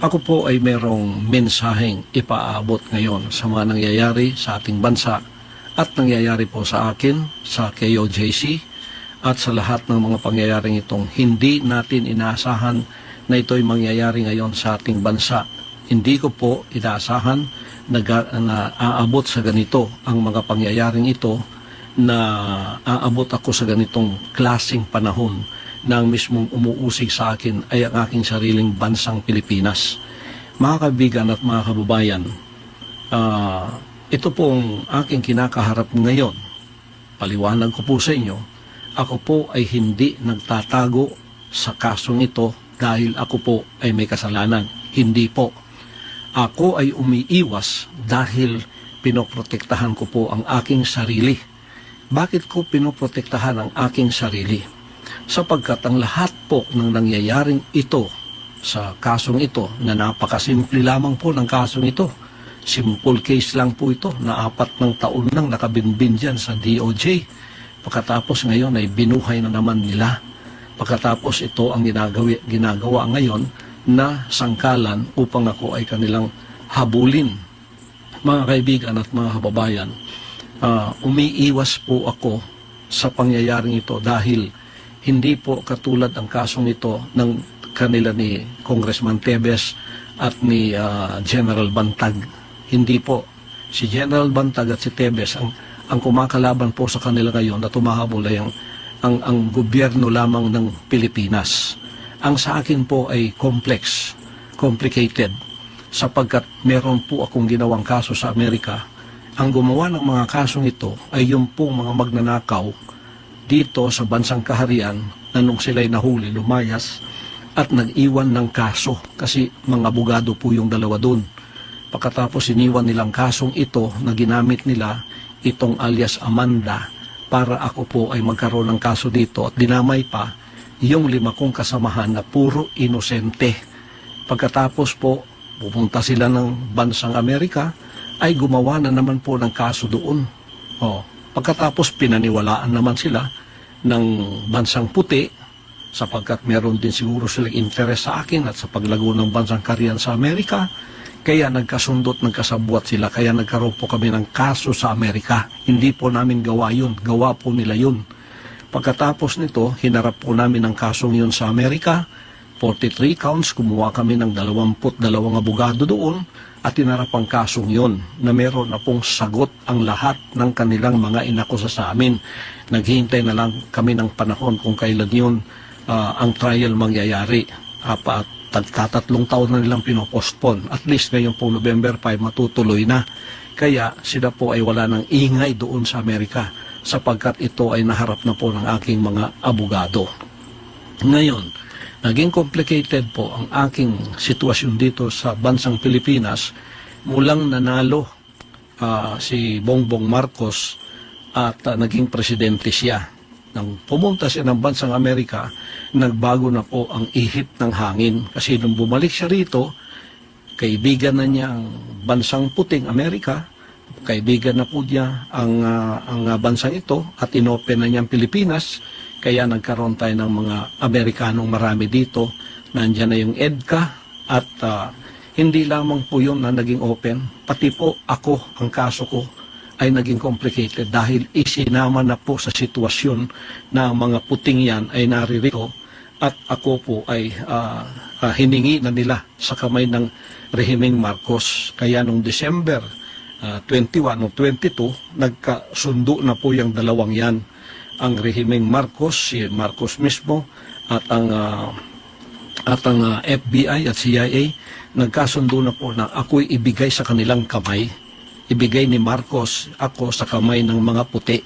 Ako po ay merong mensaheng ipaabot ngayon sa mga nangyayari sa ating bansa at nangyayari po sa akin, sa KOJC at sa lahat ng mga pangyayaring itong hindi natin inaasahan na ito'y mangyayari ngayon sa ating bansa. Hindi ko po inaasahan na, na aabot sa ganito ang mga pangyayaring ito na aabot ako sa ganitong klasing panahon na ang mismong umuusig sa akin ay ang aking sariling bansang Pilipinas. Mga kaibigan at mga kababayan, ah, ito pong aking kinakaharap ngayon. Paliwanag ko po sa inyo, ako po ay hindi nagtatago sa kasong ito dahil ako po ay may kasalanan. Hindi po. Ako ay umiiwas dahil pinoprotektahan ko po ang aking sarili. Bakit ko pinoprotektahan ang aking sarili? Sapagkat ang lahat po ng nangyayaring ito sa kasong ito na napakasimple lamang po ng kasong ito. Simple case lang po ito na apat ng taon nang nakabinbin dyan sa DOJ. Pagkatapos ngayon ay binuhay na naman nila. Pagkatapos ito ang ginagawa, ginagawa ngayon na sangkalan upang ako ay kanilang habulin. Mga kaibigan at mga kababayan, ah, umiiwas po ako sa pangyayaring ito dahil hindi po katulad ang kasong ito ng kanila ni Congressman Tebes at ni ah, General Bantag. Hindi po. Si General Bantag at si Tebes ang, ang kumakalaban po sa kanila ngayon na tumahabol ay ang, ang, ang gobyerno lamang ng Pilipinas. Ang sa akin po ay complex, complicated, sapagkat meron po akong ginawang kaso sa Amerika. Ang gumawa ng mga kasong ito ay yung pong mga magnanakaw dito sa bansang kaharian na nung sila'y nahuli, lumayas at nag-iwan ng kaso kasi mga abogado po yung dalawa doon. Pagkatapos iniwan nilang kasong ito na ginamit nila itong alias Amanda para ako po ay magkaroon ng kaso dito at dinamay pa yung lima kong kasamahan na puro inosente. Pagkatapos po, pupunta sila ng bansang Amerika, ay gumawa na naman po ng kaso doon. O, pagkatapos pinaniwalaan naman sila ng bansang puti, sapagkat meron din siguro silang interes sa akin at sa paglago ng bansang kariyan sa Amerika, kaya nagkasundot, nagkasabwat sila, kaya nagkaroon po kami ng kaso sa Amerika. Hindi po namin gawa yun, gawa po nila yun. Pagkatapos nito, hinarap po namin ang kasong yun sa Amerika. 43 counts, kumuha kami ng 22 abogado doon at hinarap ang kasong yun na meron na pong sagot ang lahat ng kanilang mga inakusa sa amin. Naghihintay na lang kami ng panahon kung kailan yun ah, ang trial mangyayari. Apat, tagtatatlong taon na nilang pinopostpone. At least ngayon po November 5 matutuloy na. Kaya sila po ay wala ng ingay doon sa Amerika sapagkat ito ay naharap na po ng aking mga abogado. Ngayon, naging complicated po ang aking sitwasyon dito sa bansang Pilipinas. Mulang nanalo ah, si Bongbong Marcos at ah, naging presidente siya. Nang pumunta siya ng bansang Amerika, nagbago na po ang ihip ng hangin. Kasi nung bumalik siya rito, kaibigan na niya ang bansang puting Amerika, kaibigan na po niya ang, ah, ang ah, bansang ito at inopen na niya ang Pilipinas, kaya nagkaroon tayo ng mga Amerikanong marami dito. Nandiyan na yung EDCA at ah, hindi lamang po yun na naging open, pati po ako, ang kaso ko, ay naging complicated dahil isinama na po sa sitwasyon na mga puting yan ay naririto at ako po ay ah, ah, hiningi na nila sa kamay ng rehimeng Marcos. Kaya nung December ah, 21 o 22, nagkasundo na po yung dalawang yan. Ang rehimeng Marcos, si Marcos mismo, at ang ah, at ang ah, FBI at CIA nagkasundo na po na ako'y ibigay sa kanilang kamay. Ibigay ni Marcos ako sa kamay ng mga puti.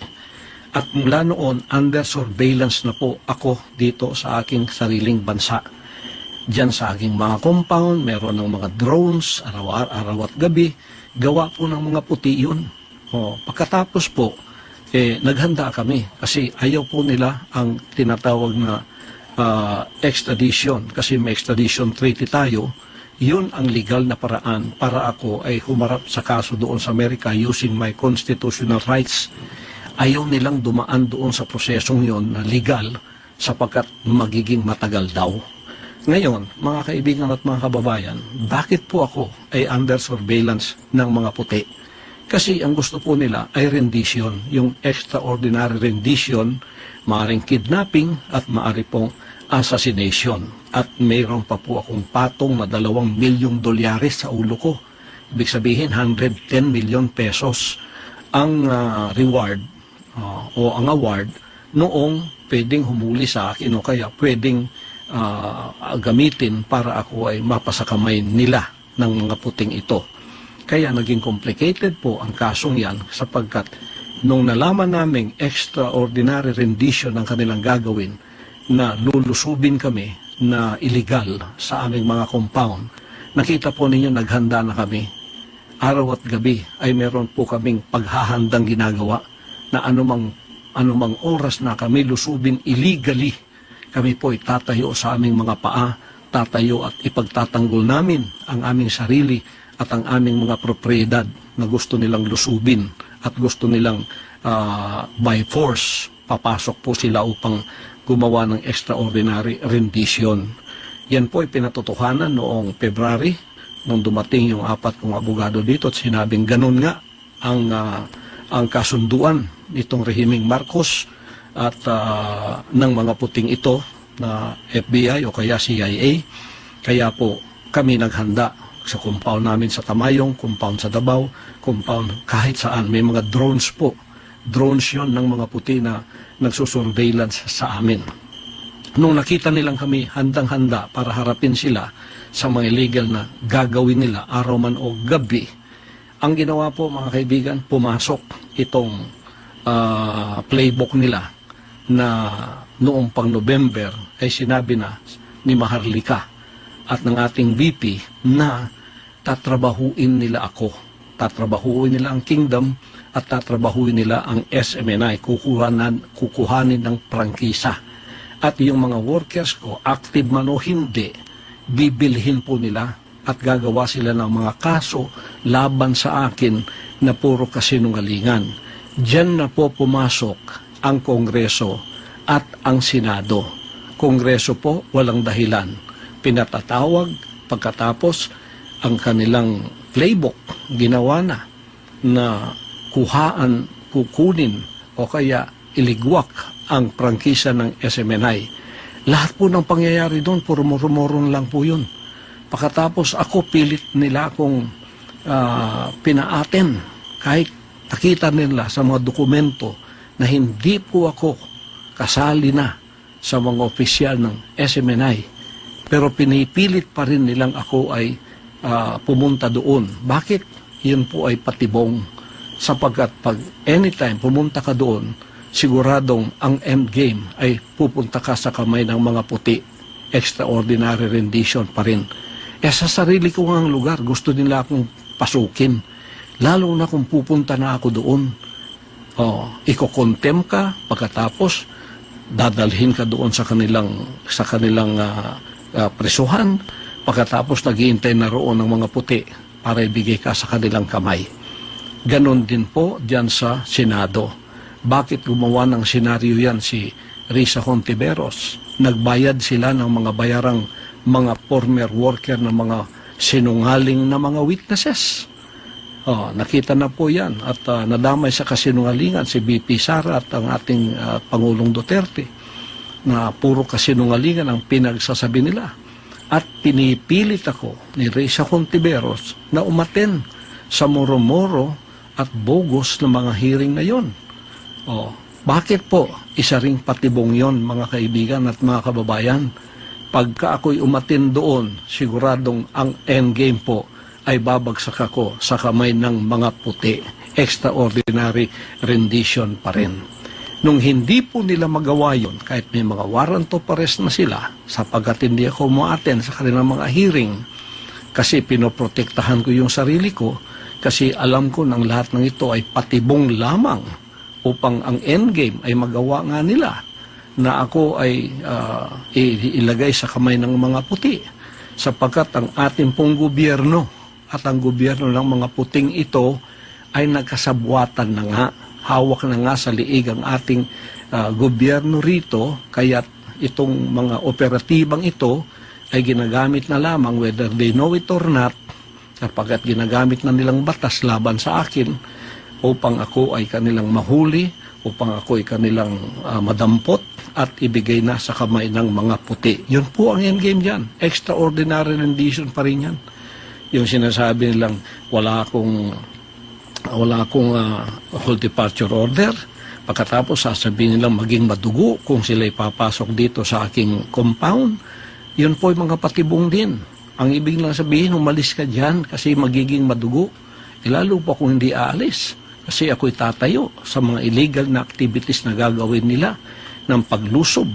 At mula noon, under surveillance na po ako dito sa aking sariling bansa. Diyan sa aking mga compound, meron ng mga drones, araw-araw at gabi. Gawa po ng mga puti yun. O, pagkatapos po, eh, naghanda kami kasi ayaw po nila ang tinatawag na ah, extradition kasi may extradition treaty tayo yun ang legal na paraan para ako ay humarap sa kaso doon sa Amerika using my constitutional rights. Ayaw nilang dumaan doon sa prosesong yon na legal sapagkat magiging matagal daw. Ngayon, mga kaibigan at mga kababayan, bakit po ako ay under surveillance ng mga puti? Kasi ang gusto po nila ay rendition, yung extraordinary rendition, maaring kidnapping at maari pong assassination. At mayroon pa po akong patong na dalawang milyong dolyares sa ulo ko. Ibig sabihin, 110 million pesos ang ah, reward ah, o ang award noong pwedeng humuli sa akin o kaya pwedeng ah, gamitin para ako ay mapasakamay nila ng mga puting ito. Kaya naging complicated po ang kasong yan sapagkat nung nalaman naming extraordinary rendition ang kanilang gagawin na lulusubin kami na illegal sa aming mga compound, nakita po ninyo naghanda na kami. Araw at gabi ay meron po kaming paghahandang ginagawa na anumang, anumang oras na kami lusubin illegally, kami po ay tatayo sa aming mga paa, tatayo at ipagtatanggol namin ang aming sarili at ang aming mga propriedad na gusto nilang lusubin at gusto nilang ah, by force papasok po sila upang gumawa ng extraordinary rendition. Yan po ay pinatotohanan noong February nung dumating yung apat kong abogado dito at sinabing ganun nga ang ah, ang kasunduan nitong rehimeng Marcos at ah, ng mga puting ito na FBI o kaya CIA. Kaya po kami naghanda sa compound namin sa Tamayong, compound sa Davao, compound kahit saan. May mga drones po. Drones yon ng mga puti na nagsusurveillance sa amin. Nung nakita nilang kami handang-handa para harapin sila sa mga illegal na gagawin nila araw man o gabi, ang ginawa po mga kaibigan, pumasok itong ah, playbook nila na noong pang November ay sinabi na ni Maharlika at ng ating VP na tatrabahuin nila ako. Tatrabahuin nila ang kingdom at tatrabahuin nila ang SMNI. Kukuhanan, kukuhanin ng prangkisa. At yung mga workers ko, active man o hindi, bibilhin po nila at gagawa sila ng mga kaso laban sa akin na puro kasinungalingan. Diyan na po pumasok ang Kongreso at ang Senado. Kongreso po walang dahilan. Pinatatawag pagkatapos ang kanilang playbook ginawa na na kuhaan, kukunin o kaya iligwak ang prangkisa ng SMNI. Lahat po ng pangyayari doon, puro murumuron lang po yun. Pagkatapos ako pilit nila akong ah, pinaaten kahit nakita nila sa mga dokumento na hindi po ako kasali na sa mga opisyal ng SMNI. Pero pinipilit pa rin nilang ako ay ah, pumunta doon. Bakit? Yun po ay patibong sapagkat pag anytime pumunta ka doon, siguradong ang end game ay pupunta ka sa kamay ng mga puti. Extraordinary rendition pa rin. Eh sa sarili ko ang lugar, gusto nila akong pasukin. Lalo na kung pupunta na ako doon. Oh, iko-contem ka pagkatapos dadalhin ka doon sa kanilang sa kanilang ah, ah, presuhan pagkatapos naghihintay na roon ng mga puti para ibigay ka sa kanilang kamay. Ganon din po diyan sa Senado. Bakit gumawa ng senaryo yan si Risa Contiveros? Nagbayad sila ng mga bayarang mga former worker ng mga sinungaling na mga witnesses. Oh, nakita na po yan at ah, nadamay sa kasinungalingan si BP Sara at ang ating ah, Pangulong Duterte na puro kasinungalingan ang pinagsasabi nila. At pinipilit ako ni Risa Contiveros na umaten sa moro-moro at bogus na mga hearing na yon. Oh, bakit po isa ring patibong yon mga kaibigan at mga kababayan? Pagka ako'y umatin doon, siguradong ang endgame po ay babagsak ako sa kamay ng mga puti. Extraordinary rendition pa rin. Nung hindi po nila magawa yon, kahit may mga warrant of arrest na sila, sapagkat hindi ako umaaten sa kanilang mga hearing, kasi pinoprotektahan ko yung sarili ko, kasi alam ko ng lahat ng ito ay patibong lamang upang ang endgame ay magawa nga nila na ako ay i- ilagay sa kamay ng mga puti sapagkat ang ating pong gobyerno at ang gobyerno ng mga puting ito ay nagkasabwatan na nga hawak na nga sa liig ang ating ah, gobyerno rito kaya itong mga operatibang ito ay ginagamit na lamang whether they know it or not kapag at ginagamit na nilang batas laban sa akin upang ako ay kanilang mahuli, upang ako ay kanilang ah, madampot at ibigay na sa kamay ng mga puti. Yun po ang endgame dyan. Extraordinary rendition pa rin yan. Yung sinasabi nilang wala akong wala akong ah, whole departure order. Pagkatapos sasabihin nilang maging madugo kung sila ipapasok dito sa aking compound. Yun po yung mga patibong din. Ang ibig lang sabihin, umalis ka dyan kasi magiging madugo. E lalo pa kung hindi aalis. Kasi ako'y tatayo sa mga illegal na activities na gagawin nila ng paglusob.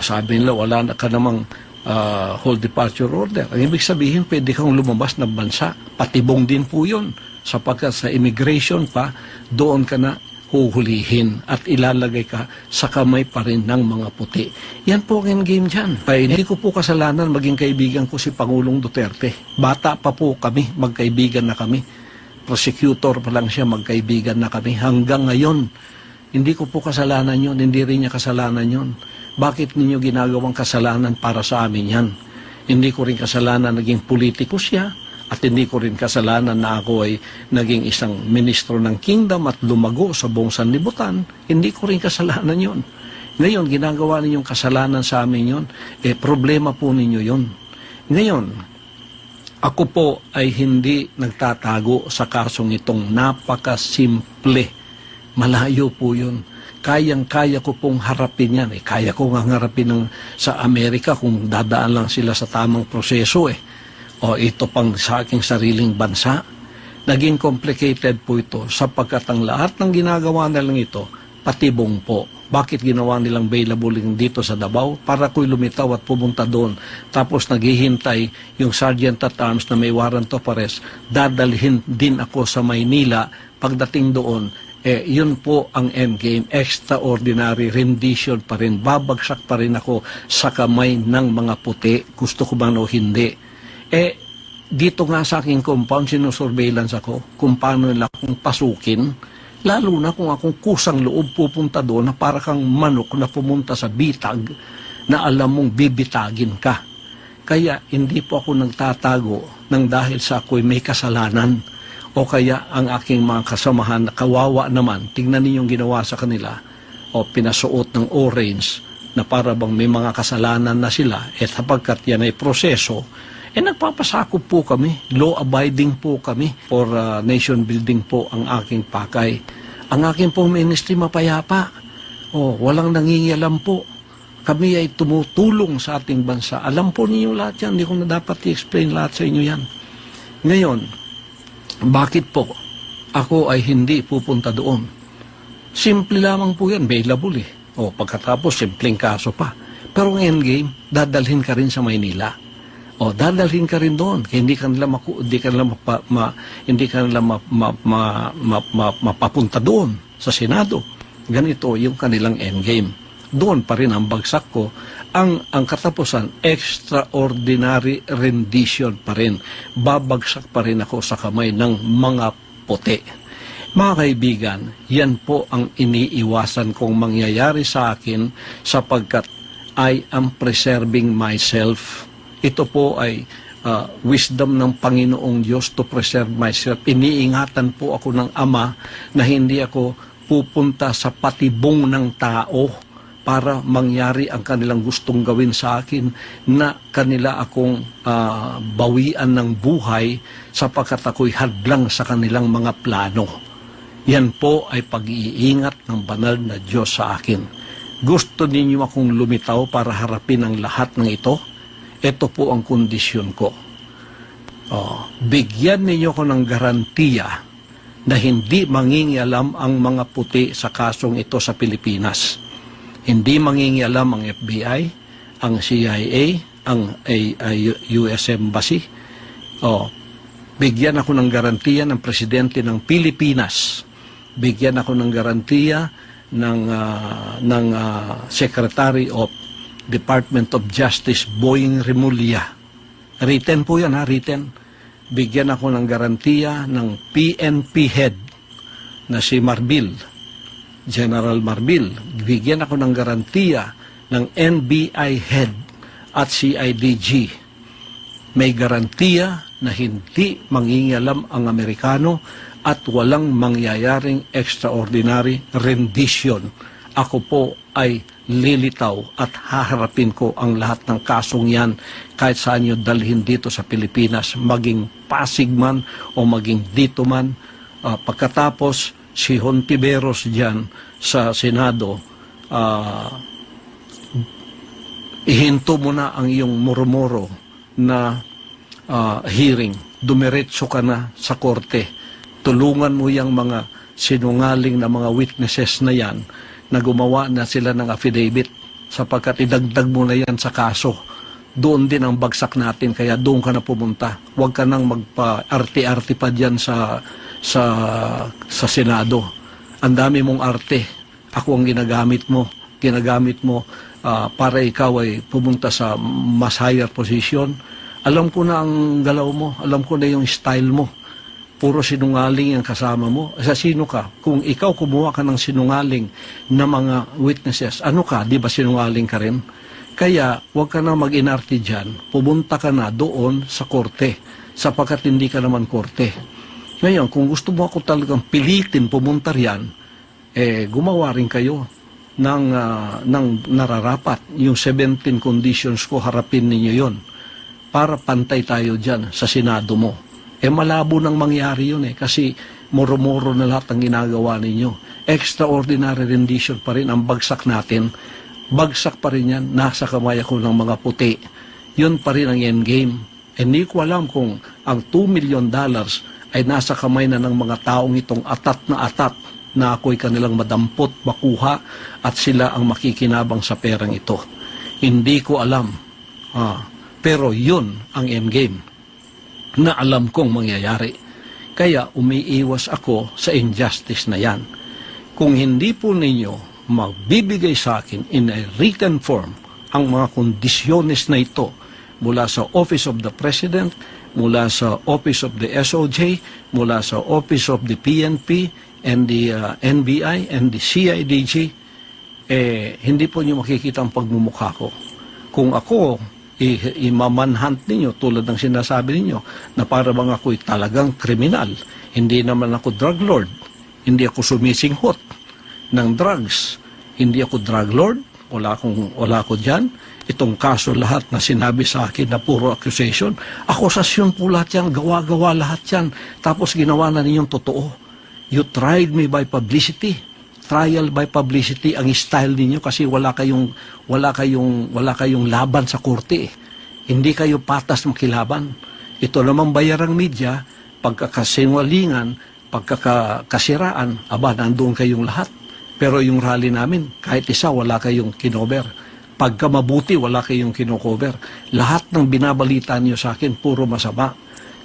Sabi nila, wala na ka namang ah, whole departure order. Ang ibig sabihin, pwede kang lumabas ng bansa. Patibong din po yun. Sapagkat sa immigration pa, doon ka na huhulihin at ilalagay ka sa kamay pa rin ng mga puti. Yan po ang endgame dyan. Kaya hindi ko po kasalanan maging kaibigan ko si Pangulong Duterte. Bata pa po kami, magkaibigan na kami. Prosecutor pa lang siya, magkaibigan na kami. Hanggang ngayon, hindi ko po kasalanan yon, hindi rin niya kasalanan yon. Bakit ninyo ginagawang kasalanan para sa amin yan? Hindi ko rin kasalanan naging politiko siya at hindi ko rin kasalanan na ako ay naging isang ministro ng kingdom at lumago sa buong sanlibutan. Hindi ko rin kasalanan yon. Ngayon, ginagawa ninyong kasalanan sa amin yon, eh problema po ninyo yon. Ngayon, ako po ay hindi nagtatago sa kasong itong napakasimple. Malayo po yun. Kayang-kaya ko pong harapin yan. Eh, kaya ko nga harapin ng, sa Amerika kung dadaan lang sila sa tamang proseso eh. O ito pang sa aking sariling bansa. Naging complicated po ito sapagkat ang lahat ng ginagawa na lang ito, patibong po. Bakit ginawa nilang available dito sa Davao? Para ko'y lumitaw at pumunta doon. Tapos naghihintay yung Sergeant at Arms na may warrant of arrest. Dadalhin din ako sa Maynila. Pagdating doon, eh, yun po ang endgame. Extraordinary rendition pa rin. Babagsak pa rin ako sa kamay ng mga puti. Gusto ko man o hindi. Eh, dito nga sa aking compound, sinusurveillance ako kung paano nila akong pasukin. Lalo na kung akong kusang loob pupunta doon na para kang manok na pumunta sa bitag na alam mong bibitagin ka. Kaya hindi po ako nagtatago ng dahil sa ako'y may kasalanan o kaya ang aking mga kasamahan na kawawa naman, tingnan ninyong ginawa sa kanila o pinasuot ng orange na para bang may mga kasalanan na sila at sapagkat yan ay proseso, eh nagpapasakop po kami, law-abiding po kami for uh, nation building po ang aking pakay. Ang aking pong ministry mapayapa. Oh, walang nangingialam po. Kami ay tumutulong sa ating bansa. Alam po ninyo lahat yan. Hindi ko na dapat i-explain lahat sa inyo yan. Ngayon, bakit po ako ay hindi pupunta doon? Simple lamang po yan, available eh. O pagkatapos, simpleng kaso pa. Pero ang endgame, dadalhin ka rin sa Maynila. O dadalhin ka rin doon. Hindi ka nila, maku, hindi ka nila, mapa, ma, hindi ka nila ma, ma, ma, ma, ma, mapapunta doon sa Senado. Ganito yung kanilang endgame. Doon pa rin ang bagsak ko. Ang, ang katapusan, extraordinary rendition pa rin. Babagsak pa rin ako sa kamay ng mga puti. Mga kaibigan, yan po ang iniiwasan kong mangyayari sa akin sapagkat I am preserving myself. Ito po ay uh, wisdom ng Panginoong Diyos to preserve myself. Iniingatan po ako ng Ama na hindi ako pupunta sa patibong ng tao para mangyari ang kanilang gustong gawin sa akin na kanila akong ah, bawian ng buhay sapagkat ako'y hadlang sa kanilang mga plano. Yan po ay pag-iingat ng banal na Diyos sa akin. Gusto ninyo akong lumitaw para harapin ang lahat ng ito? Ito po ang kondisyon ko. Oh, bigyan ninyo ko ng garantiya na hindi mangingialam ang mga puti sa kasong ito sa Pilipinas. Hindi mangingialam ang FBI, ang CIA, ang US Embassy. Oh, bigyan ako ng garantiya ng presidente ng Pilipinas. Bigyan ako ng garantiya ng ah, ng ah, Secretary of Department of Justice Boying Remulla. Written po yan ha, written. Bigyan ako ng garantiya ng PNP head na si Marbil, General Marbil. Bigyan ako ng garantiya ng NBI head, at CIDG. May garantiya na hindi mangingialam ang Amerikano at walang mangyayaring extraordinary rendition. Ako po ay lilitaw at haharapin ko ang lahat ng kasong yan kahit saan nyo dalhin dito sa Pilipinas, maging Pasig man o maging dito man. Ah, pagkatapos, si Hontiveros dyan sa Senado, ah, ihinto mo na ang iyong murmuro na ah, hearing. Dumiretso ka na sa korte. Tulungan mo yung mga sinungaling na mga witnesses na yan na gumawa na sila ng affidavit sapagkat idagdag mo na yan sa kaso. Doon din ang bagsak natin kaya doon ka na pumunta. Huwag ka nang magpa-arte-arte pa dyan sa, sa, sa Senado. Ang dami mong arte. Ako ang ginagamit mo. Ginagamit mo ah, para ikaw ay pumunta sa mas higher position. Alam ko na ang galaw mo. Alam ko na yung style mo. Puro sinungaling ang kasama mo. Sa sino ka? Kung ikaw kumuha ka ng sinungaling na mga witnesses, ano ka? Di ba sinungaling ka rin? Kaya huwag ka na mag-inarte dyan. Pumunta ka na doon sa korte sapagkat hindi ka naman korte. Ngayon, kung gusto mo ako talagang pilitin pumunta riyan, eh, gumawa rin kayo ng, ah, ng nararapat. Yung 17 conditions ko, harapin ninyo yon para pantay tayo dyan sa Senado mo. Eh malabo nang mangyari yun eh kasi moro-moro na lahat ang ginagawa ninyo. Extraordinary rendition pa rin ang bagsak natin. Bagsak pa rin yan, nasa kamay ako ng mga puti. Yun pa rin ang endgame. Hindi ko alam kung ang 2 million dollars ay nasa kamay na ng mga taong itong atat na atat na ako'y kanilang madampot, makuha at sila ang makikinabang sa perang ito. Hindi ko alam. Ah, pero yun ang endgame na alam kong mangyayari. Kaya umiiwas ako sa injustice na yan. Kung hindi po ninyo magbibigay sa akin in a written form ang mga kondisyones na ito mula sa Office of the President, mula sa Office of the SOJ, mula sa Office of the PNP and the uh, NBI and the CIDG, eh, hindi po niyo makikita ang pagmumukha ko. Kung ako, imamanhunt ninyo tulad ng sinasabi ninyo na para bang ako'y talagang kriminal. Hindi naman ako drug lord. Hindi ako sumisinghot ng drugs. Hindi ako drug lord. Wala akong, wala ako dyan. Itong kaso lahat na sinabi sa akin na puro accusation. Akusasyon po lahat yan. Gawa-gawa lahat yan. Tapos ginawa na ninyong totoo. You tried me by publicity trial by publicity ang style ninyo kasi wala kayong wala kayong wala kayong laban sa korte. eh. Hindi kayo patas makilaban. Ito namang bayarang media, pagkakasinwalingan, pagkakasiraan, aba nandoon kayong lahat. Pero yung rally namin, kahit isa wala kayong kinover. Pagka mabuti, wala kayong kinocover. Lahat ng binabalita niyo sa akin, puro masama.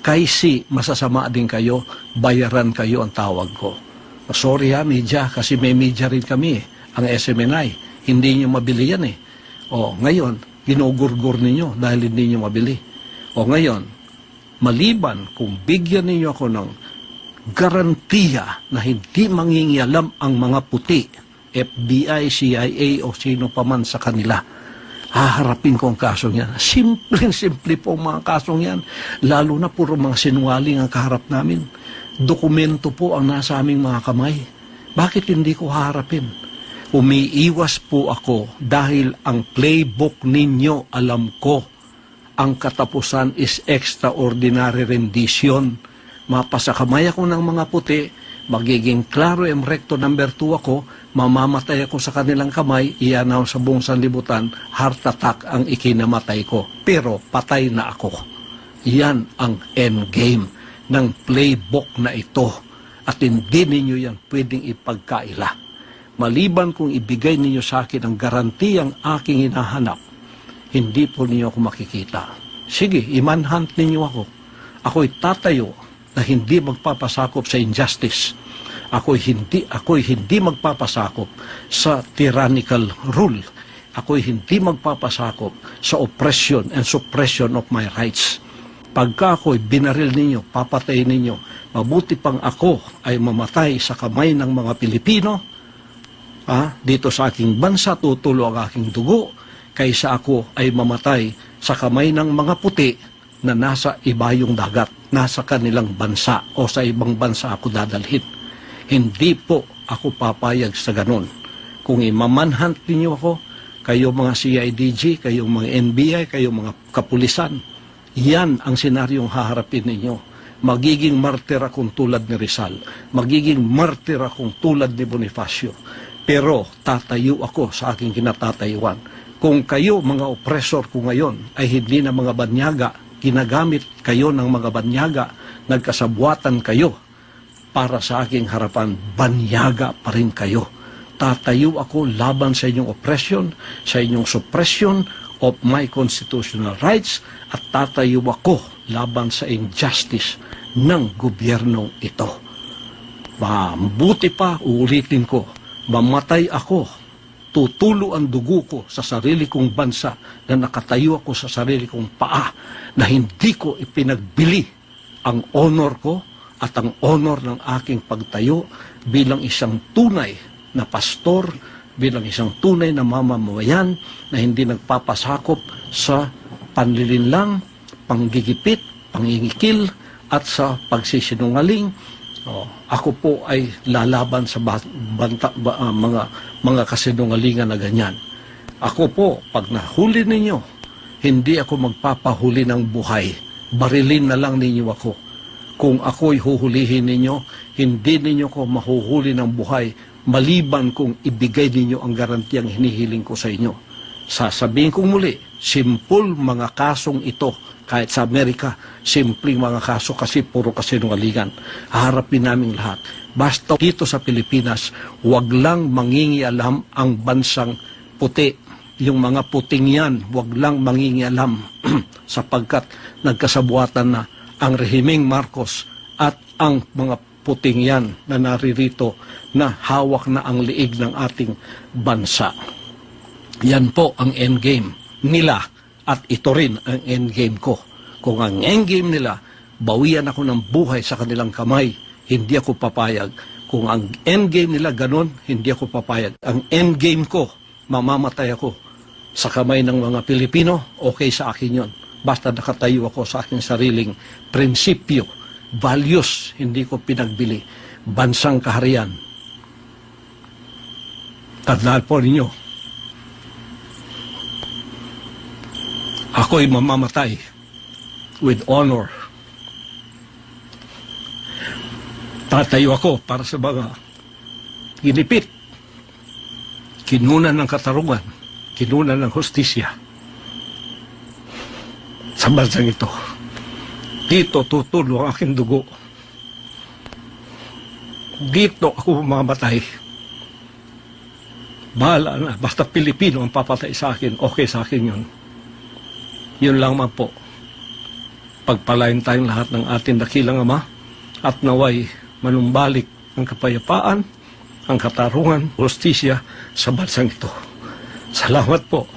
Kaisi, masasama din kayo, bayaran kayo ang tawag ko. Sorry ha, media, kasi may media rin kami eh, ang SMNI. Hindi nyo mabili yan eh. O, ngayon, ginugurgur ninyo dahil hindi nyo mabili. O ngayon, maliban kung bigyan ninyo ako ng garantiya na hindi mangingialam ang mga puti, FBI, CIA o sino pa man sa kanila, haharapin ko ang kasong yan. Simple-simple po ang mga kasong yan. Lalo na puro mga sinungaling ang kaharap namin. Dokumento po ang nasa aming mga kamay. Bakit hindi ko haharapin? Umiiwas po ako dahil ang playbook ninyo alam ko. Ang katapusan is extraordinary rendition. Mapasakamay ako ng mga puti, magiging klaro em recto number 2 ako, mamamatay ako sa kanilang kamay, iyan sa buong sanlibutan, heart attack ang ikinamatay ko. Pero patay na ako. Yan ang end game ng playbook na ito. At hindi ninyo yan pwedeng ipagkaila. Maliban kung ibigay ninyo sa akin ang garantiyang aking hinahanap, hindi po ninyo ako makikita. Sige, imanhunt ninyo ako. Ako'y tatayo na hindi magpapasakop sa injustice. Ako'y hindi, ako'y hindi magpapasakop sa tyrannical rule. Ako'y hindi magpapasakop sa oppression and suppression of my rights. Pagka ako'y binaril ninyo, papatay ninyo, mabuti pang ako ay mamatay sa kamay ng mga Pilipino, ah, dito sa aking bansa, tutulo ang aking dugo, kaysa ako ay mamatay sa kamay ng mga puti na nasa ibayong dagat, nasa kanilang bansa o sa ibang bansa ako dadalhin. Hindi po ako papayag sa ganon. Kung imamanhunt ninyo ako, kayo mga CIDG, kayo mga NBI, kayo mga kapulisan, yan ang senaryong haharapin ninyo. Magiging martir akong tulad ni Rizal. Magiging martir akong tulad ni Bonifacio. Pero tatayo ako sa aking kinatatayuan. Kung kayo, mga oppressor ko ngayon, ay hindi na mga banyaga, ginagamit kayo ng mga banyaga, nagkasabuatan kayo para sa aking harapan, banyaga pa rin kayo. Tatayo ako laban sa inyong oppression, sa inyong suppression of my constitutional rights, at tatayo ako laban sa injustice ng gobyernong ito. Mabuti pa, uulitin ko, mamatay ako, tutulo ang dugo ko sa sarili kong bansa na nakatayo ako sa sarili kong paa na hindi ko ipinagbili ang honor ko at ang honor ng aking pagtayo bilang isang tunay na pastor, bilang isang tunay na mamamayan na hindi nagpapasakop sa panlilinlang, panggigipit, pangingikil at sa pagsisinungaling Oh, ako po ay lalaban sa ba- banta, ba- ah, mga mga kasinungalingan na ganyan. Ako po, pag nahuli ninyo, hindi ako magpapahuli ng buhay. Barilin na lang ninyo ako. Kung ako'y huhulihin ninyo, hindi ninyo ko mahuhuli ng buhay maliban kung ibigay ninyo ang garantiyang hinihiling ko sa inyo. Sasabihin kong muli, simple mga kasong ito kahit sa Amerika, simpleng mga kaso kasi puro kasinungalingan. Haharapin namin lahat. Basta dito sa Pilipinas, wag lang mangingialam ang bansang puti. Yung mga puting yan, wag lang mangingialam sapagkat nagkasabuatan na ang rehimeng Marcos at ang mga puting yan na naririto na hawak na ang liig ng ating bansa. Yan po ang endgame nila at ito rin ang endgame ko. Kung ang endgame nila, bawian ako ng buhay sa kanilang kamay, hindi ako papayag. Kung ang endgame nila ganon, hindi ako papayag. Ang endgame ko, mamamatay ako sa kamay ng mga Pilipino, okay sa akin yon. Basta nakatayo ako sa aking sariling prinsipyo, values, hindi ko pinagbili. Bansang kaharian. Tandaan po ninyo, ako'y mamamatay with honor. Tatayo ako para sa mga ginipit, kinunan ng katarungan, kinunan ng hostisya sa bansang ito. Dito tutulo ang aking dugo. Dito ako mamamatay. Bahala na. Basta Pilipino ang papatay sa akin, okay sa akin yun. Yun lang man po. Pagpalain tayong lahat ng ating dakilang ama at naway manumbalik ang kapayapaan, ang katarungan, justisya sa bansang ito. Salamat po.